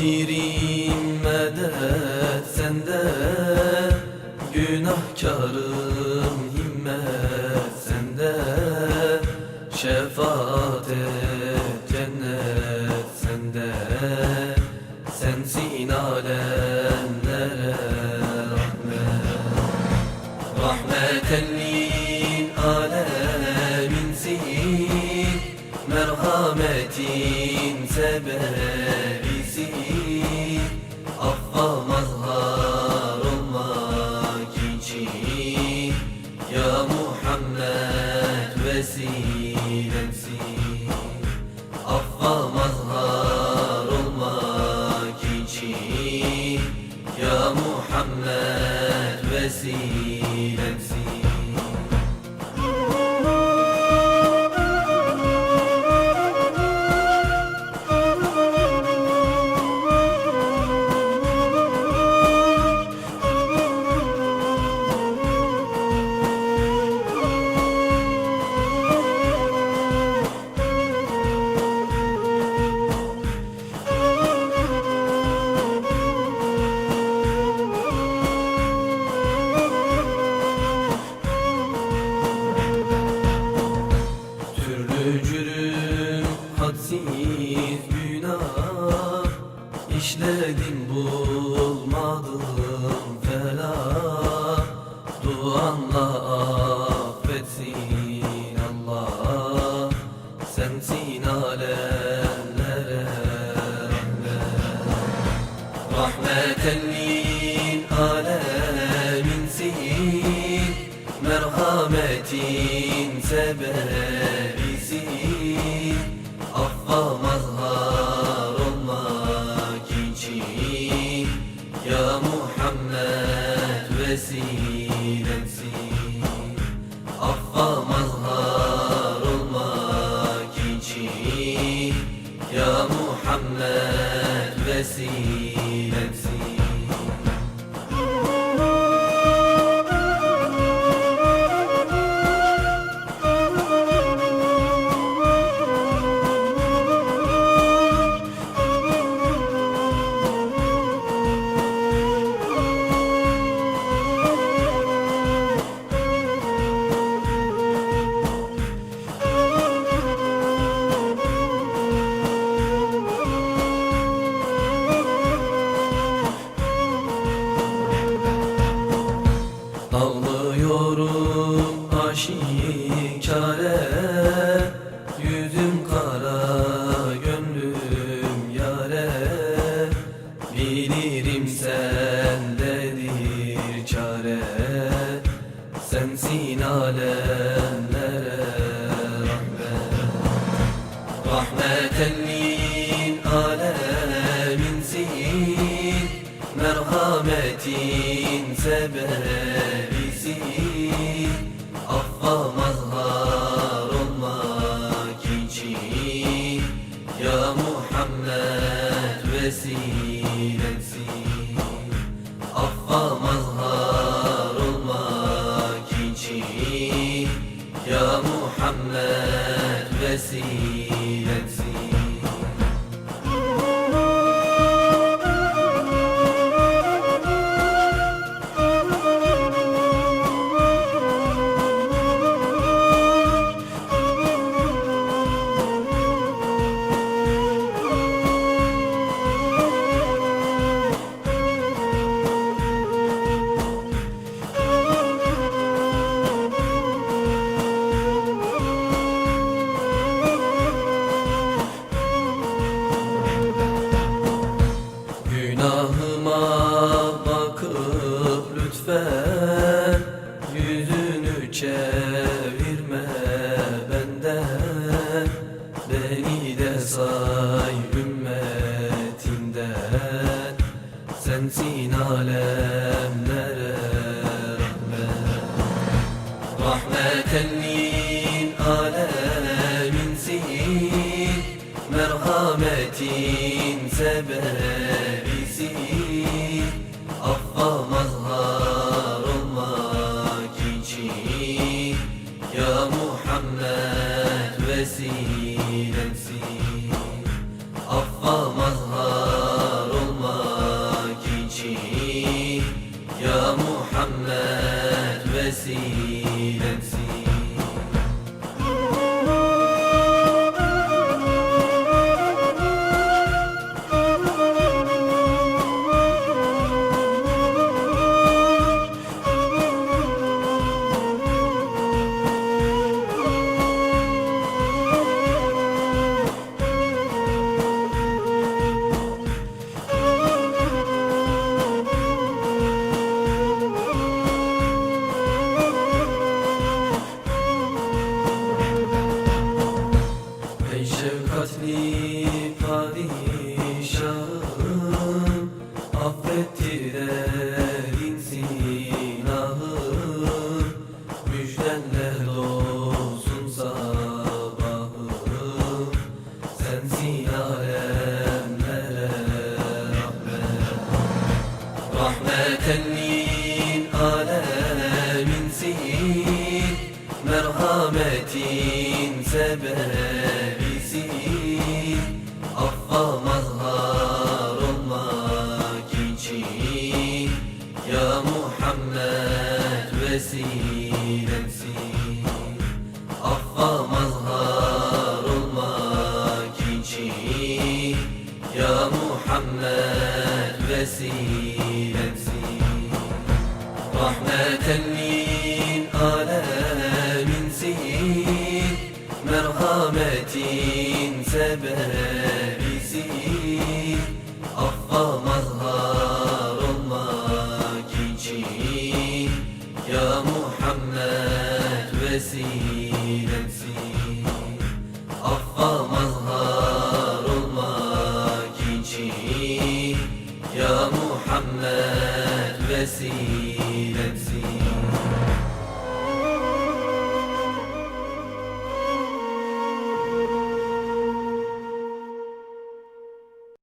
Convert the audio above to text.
Zakirim medet sende Günahkarım himmet sende Şefaat et cennet sende Sensin alemlere işledim bulmadım felah. Duanla affetsin Allah. Sensin alemlere rahmet. Rahmeten lil aleminsin. Merhametin sebebisin Affa Affa mazhar olmak için Ya Muhammed vesilemsin çare Sensin alemlere rahmet. Rahmeten lil aleminsin Merhametin sebebisin. Affa de say ümmetimden Sensin alemlere rahmet. Rahmeten lil aleminsin Merhametin sebebisin. Affa mazhar olmak için Ya Muhammed vesile frequency. Merhametin sebebisin Affa mazhar olmak için Ya Muhammed vesilemsin Affa mazhar olmak için Ya Muhammed vesilemsin Rahmeten lil olmak için Ya Muhammed vesilemsin